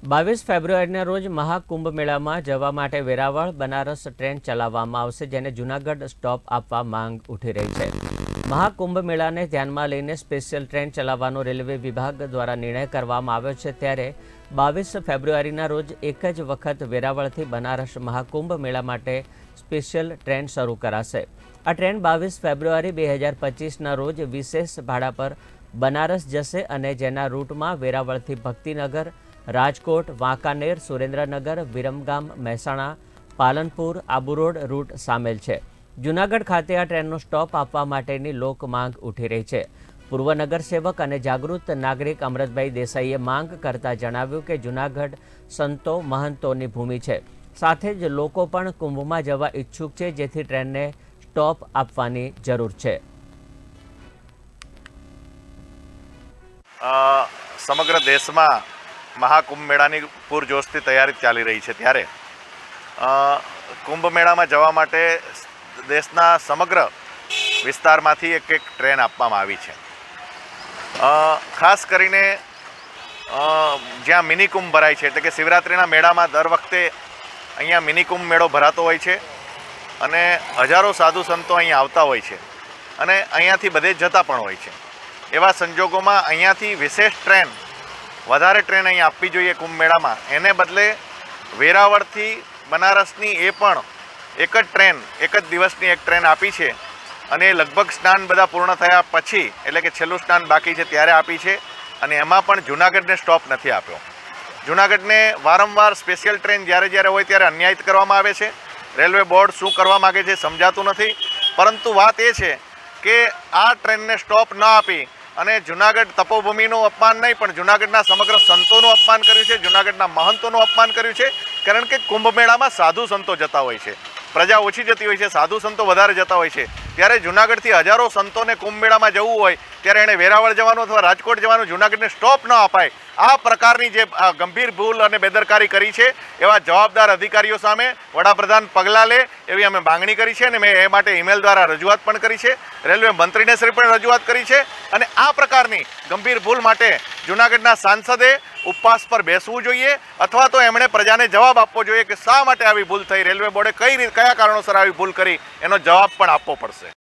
બાવીસ ફેબ્રુઆરીના રોજ મહાકુંભ મેળામાં જવા માટે વેરાવળ બનારસ ટ્રેન ચલાવવામાં આવશે, જેને જૂનાગઢ સ્ટોપ આપવા માંગ ઉઠી રહી છે. મહાકુંભ મેળાને ધ્યાનમાં લઈને સ્પેશિયલ ટ્રેન ચલાવવાનો રેલવે વિભાગ દ્વારા નિર્ણય કરવામાં આવ્યો છે. ત્યારે બાવીસ ફેબ્રુઆરીના રોજ એક જ વખત વેરાવળથી બનારસ મહાકુંભ મેળા માટે સ્પેશિયલ ટ્રેન શરૂ કરાશે. આ ટ્રેન બાવીસ ફેબ્રુઆરી બે હજાર પચીસના રોજ વિશેષ ભાડા પર બનારસ જશે અને જેના રૂટમાં વેરાવળથી ભક્તિનગર રાજકોટ, વાંકાનેર, સુરેન્દ્રનગર, વિરમગામ, મહેસાણા, પાલનપુર, આબુ રોડ રૂટ સામેલ છે. જૂનાગઢ ખાતે આ ટ્રેનનો સ્ટોપ આપવા માટેની લોક માંગ ઉઠી રહી છે. પૂર્વ નગરસેવક અને જાગૃત નાગરિક અમૃતભાઈ દેસાઈએ માંગ કરતા જણાવ્યું કે જૂનાગઢ સંતો મહંતોની ભૂમિ છે. સાથે જ લોકો પણ કુંભમાં જવા ઈચ્છુક છે, જેથી ટ્રેનને સ્ટોપ આપવાની જરૂર છે. સમગ્ર દેશમાં મહાકુંભ મેળાની પૂરજોશથી તૈયારી ચાલી રહી છે ત્યારે. કુંભ મેળામાં જવા માટે દેશના સમગ્ર વિસ્તારમાંથી એક એક ટ્રેન આપવામાં આવી છે. ખાસ કરીને જ્યાં મિની કુંભ ભરાય છે, એટલે કે શિવરાત્રિના મેળામાં દર વખતે અહીંયા મિની કુંભ મેળો ભરાતો હોય છે અને હજારો સાધુ સંતો અહીંયા આવતા હોય છે અને અહીંયાથી બધે જતા પણ હોય છે. એવા સંજોગોમાં અહીંયાથી વિશેષ ટ્રેન વધારે ટ્રેન અહીં આપવી જોઈએ કુંભ મેળામાં એને બદલે વેરાવળથી બનારસની એ પણ એક જ ટ્રેન, એક જ દિવસની એક ટ્રેન આપી છે. અને લગભગ સ્નાન બધા પૂર્ણ થયા પછી, એટલે કે છેલ્લું સ્નાન બાકી છે ત્યારે આપી છે. અને એમાં પણ જુનાગઢને સ્ટોપ નથી આપ્યો. જુનાગઢને વારંવાર સ્પેશિયલ ટ્રેન જ્યારે જ્યારે હોય ત્યારે અન્યાયિત કરવામાં આવે છે. રેલવે બોર્ડ શું કરવા માગે છે સમજાતું નથી. પરંતુ વાત એ છે કે આ ટ્રેનને સ્ટોપ ન આપી અને જુનાગઢ તપોભૂમિનું અપમાન નહીં, પણ જુનાગઢના સમગ્ર સંતોનું અપમાન કર્યું છે, જુનાગઢના મહંતોનું અપમાન કર્યું છે, કારણ કે કુંભમેળામાં સાધુ સંતો જતા હોય છે. પ્રજા ઓછી જતી હોય છે, સાધુ સંતો વધારે જતા હોય છે. ત્યારે જુનાગઢથી હજારો સંતોને કુંભ મેળામાં જવું હોય, ત્યારે એણે વેરાવળ જવાનું અથવા રાજકોટ જવાનું જુનાગઢને સ્ટોપ ન અપાય. આ પ્રકારની જે ગંભીર ભૂલ અને બેદરકારી કરી છે, એવા જવાબદાર અધિકારીઓ સામે વડાપ્રધાન પગલાં લે એવી અમે માંગણી કરી છે અને મેં એ માટે ઈમેલ દ્વારા રજૂઆત પણ કરી છે. રેલવે મંત્રીને શ્રી પણ રજૂઆત કરી છે. અને આ પ્રકારની ગંભીર ભૂલ માટે જુનાગઢના સાંસદે ઉપવાસ પર બેસવું જોઈએ અથવા તો એમણે પ્રજાને જવાબ આપવો જોઈએ કે શા માટે આવી ભૂલ થઈ? રેલવે બોર્ડે કઈ રીત કયા કારણોસર આવી ભૂલ કરી? એનો જવાબ પણ આપવો પડશે.